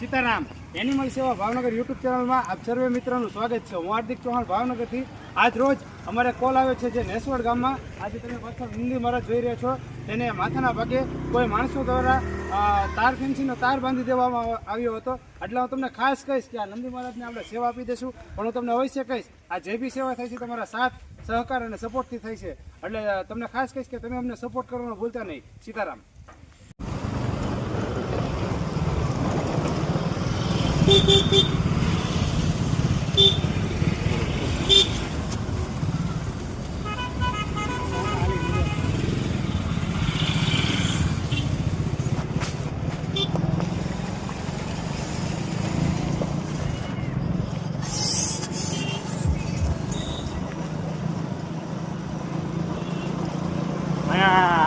Sitaram animal સેવા Bhavnagar YouTube ચેનલમાં આપ સર્વે મિત્રોનું સ્વાગત છે. હું હાર્દિક ચૌહાણ ભાવનગરથી. આજ રોજ અમારે કોલ આવ્યો છે જે નેસવડ ગામમાં. આજે તમે પાછળ નંદી મહારાજ જોઈ રહ્યા છો. તેને માથાના ભાગે કોઈ માણસો દ્વારા તાર ફેન્સીનો તાર બાંધી દેવામાં આવ્યો હતો. એટલે હું તમને ખાસ કહીશ કે આ નંદી મહારાજને આપણે સેવા આપી દઈશું. પણ હું તમને અવશ્ય કહીશ, આ જે બી સેવા થાય છે તમારા સાથ, સહકાર અને સપોર્ટથી થઈ છે. એટલે તમને ખાસ કહીશ કે તમે અમને સપોર્ટ કરવાનું ભૂલતા નહીં. સીતારામ.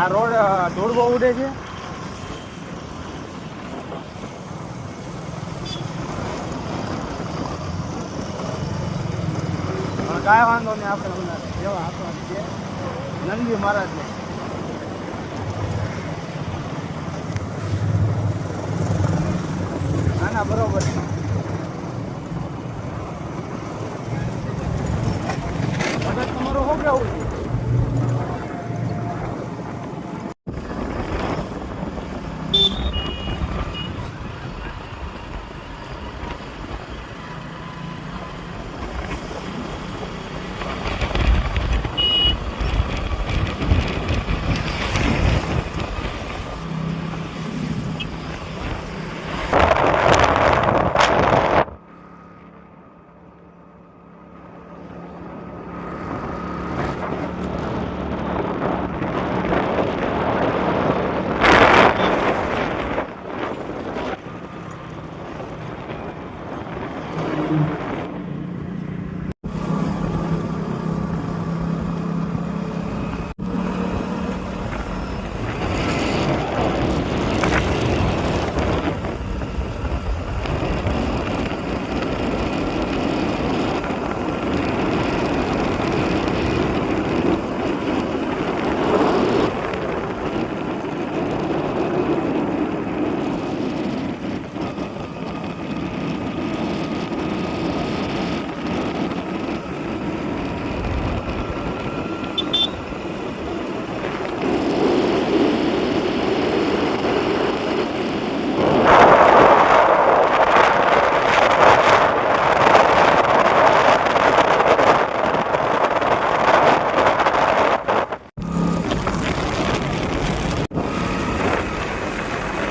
રોડ અ, ધૂળ બહુ ઉડે છે કાંઈ વાંધો નહીં આપણે હમણાં સેવા આપવાની છે. નંદી મહારાજને ના ના બરોબર છે મગજ તમારું શું કેવું છે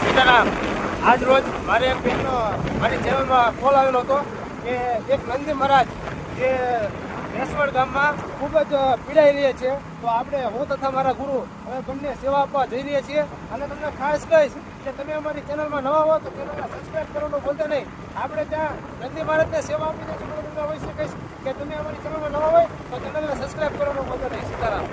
સીતારામ આજ રોજ મારે એક બેનનો મારી કોલ આવેલો હતો. કે એક નંદી મહારાજ જે રેસવડ ગામમાં ખૂબ જ પીડાઈ રહ્યા છે. તો આપણે હું તથા મારા ગુરુ હવે બંને સેવા આપવા જઈ રહ્યા છીએ. અને તમને ખાસ કહીશ કે તમે અમારી ચેનલમાં નવા હો તો ચેનલને સબસ્ક્રાઈબ કરવાનું ભૂલતા નહીં. આપણે ત્યાં નંદી મહારાજને સેવા આપી દઈશું પણ તમને અવશ્ય કહીશ કે તમે અમારી ચેનલમાં નવા હોય તો ચેનલને સબસ્ક્રાઈબ કરવાનું ભૂલતા નહીં. સીતારામ.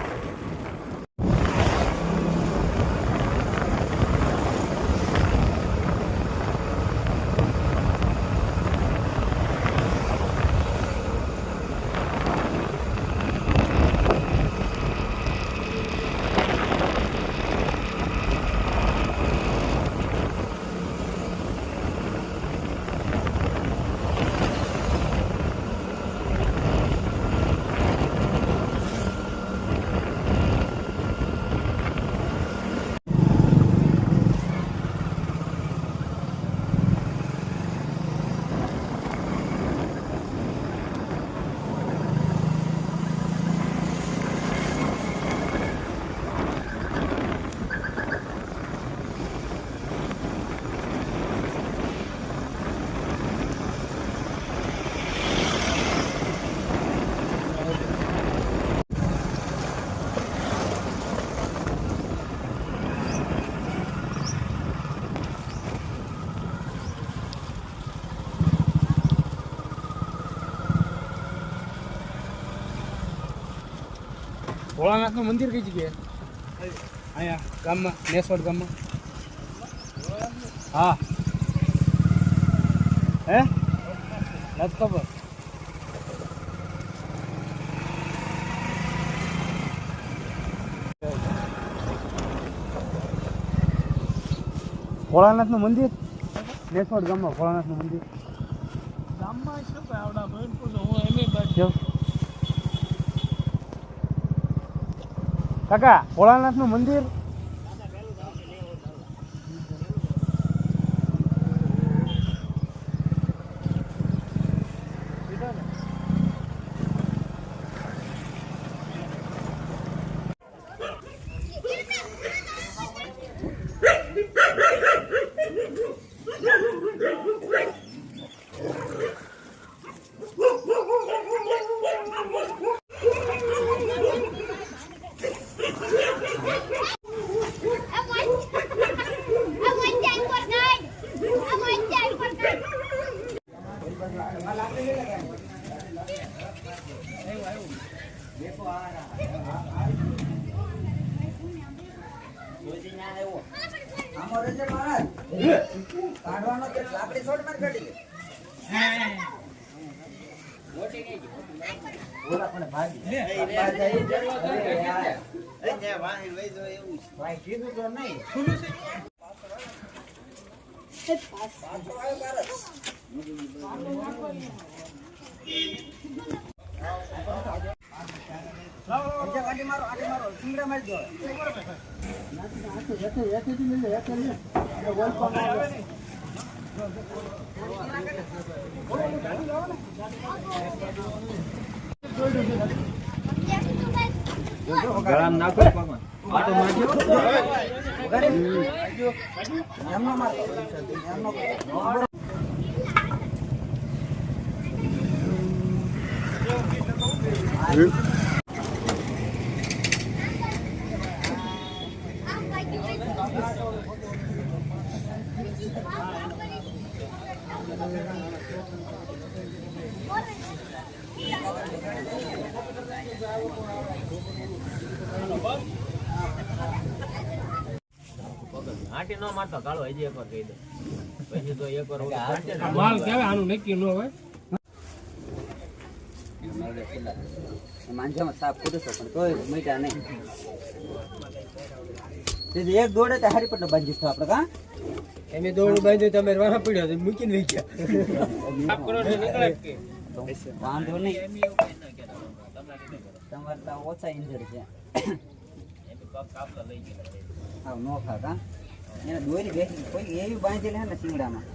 ભોળાનાથનું મંદિર કઈ જગ્યાએ? અહીંયા ગામમાં નેસવાડ ગામમાં. હા. હે? નથી ખબર. ભોળાનાથનું મંદિર? નેસવાડ ગામમાં ભોળાનાથનું મંદિર. ગામમાં છે આવડા ભરપૂર હું એમ બાજુ. કાકા ભોળાનાથનું મંદિર ઓલા પણ ભાગી ભાઈ કીધું તો નહીં પાછો આવ્યો પારસ. પંજા કાઢી મારો આટી મારો સિંગડા મારી દો એમનો મારતો એમનો આંટી નો મારતો કાળો હજી એકવાર કહી દે. પછી તો એક વાર માલ કહેવાય આનું નક્કી ન હોય? માંજામાં સાપ છે પણ તોય મીઠા નહીં તેથી એક દોડે તો હારી પટ્ટો બાંધી દીધો આપણે કા એમે દોડ બાંધ્યું તમે વાહ પડ્યો તો મૂકીને વહી ગયા તો વાંધો નહીં એમ એવું કઈ ના કહેતા. તમારે નહીં તમારે તો ઓછા ઇન્જર છે હા નો કા એને દોરી બેસી કોઈ એવી બાંધેલી હે ને શિંગડામાં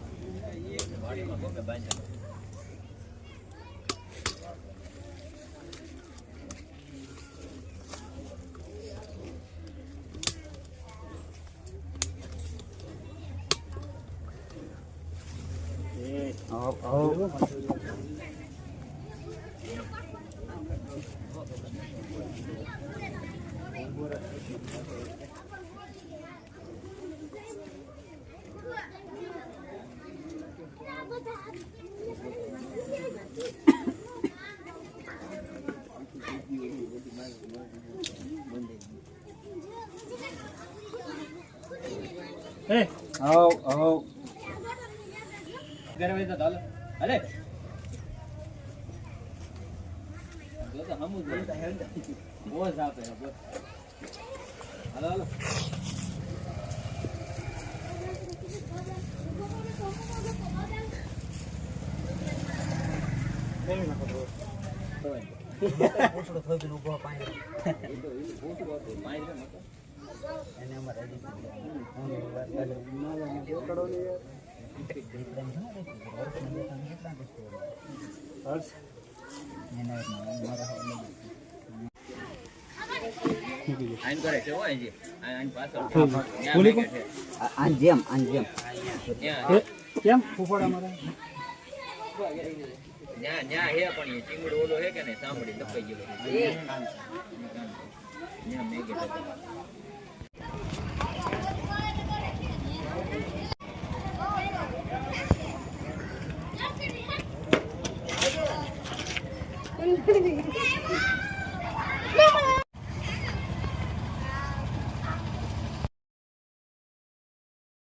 વાડીમાં ગોપે બાંધ્યા હે બહુ જ આપે બહુ. હાલો, હાલો. એને અમારે આઈન કરે છે. આઈન પાછળ. આન જેમ આન જેમ. કેમ? ફૂફાડા મારે. ન્યા ન્યા હે પણ એ ચીંગડો ઓલો હે કે નહીં? સાંભળી ન્યા મેઘે દબાઈ.